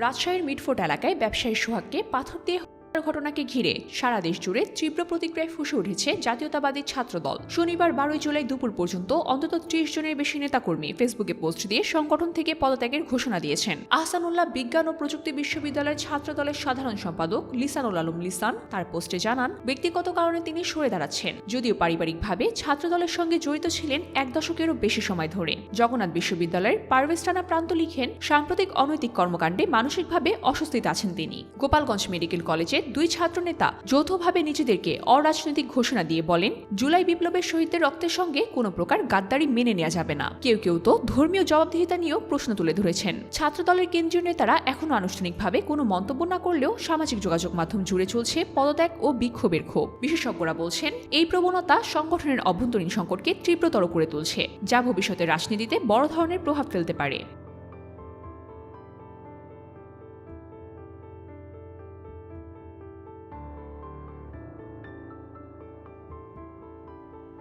রাজশাহীর মিটফোর্ট এলাকায় ব্যবসায়ী সোহাগকে পাথর দিয়ে ঘটনাকে ঘিরে সারা দেশ জুড়ে তীব্র প্রতিক্রিয়ায় ফুসে উঠেছে জাতীয়তাবাদী ছাত্রদল। শনিবার বারোই জুলাই দুপুর পর্যন্ত অন্তত ত্রিশ জনের বেশি নেতাকর্মী ফেসবুকে পোস্ট দিয়ে সংগঠন থেকে পদত্যাগের ঘোষণা দিয়েছেন। আহসানুল্লাহ বিজ্ঞান ও প্রযুক্তি বিশ্ববিদ্যালয়ের ছাত্রদলের সাধারণ সম্পাদক লিসানুল আলম লিসান তার পোস্টে জানান, ব্যক্তিগত কারণে তিনি সরে দাঁড়াচ্ছেন, যদিও পারিবারিকভাবে ছাত্রদলের সঙ্গে জড়িত ছিলেন এক দশকেরও বেশি সময় ধরে। জগন্নাথ বিশ্ববিদ্যালয়ের পারভেজ রানা প্রান্ত লিখেন, সাম্প্রতিক অনৈতিক কর্মকাণ্ডে মানসিকভাবে অস্বস্তিতে আছেন তিনি। গোপালগঞ্জ মেডিকেল কলেজের দুই ছাত্রনেতা যৌথভাবে নিজেদেরকে অরাজনৈতিক ঘোষণা দিয়ে বলেন, জুলাই বিপ্লবের শহীদদের রক্তের সঙ্গে কোনো প্রকার গাদ্দারি মেনে নেওয়া যাবে না। কেউ কেউ তো ধর্মীয় জবাবদিহিতা নিয়েও প্রশ্ন তুলে ধরেছেন। ছাত্রদলের কেন্দ্রীয় নেতারা এখনও আনুষ্ঠানিকভাবে কোনো মন্তব্য না করলেও সামাজিক যোগাযোগ মাধ্যম জুড়ে চলছে পদত্যাগ ও বিক্ষোভের ক্ষোভ। বিশেষজ্ঞরা বলছেন, এই প্রবণতা সংগঠনের অভ্যন্তরীণ সংকটকে তীব্রতর করে তুলছে, যা ভবিষ্যতে রাজনীতিতে বড় ধরনের প্রভাব ফেলতে পারে।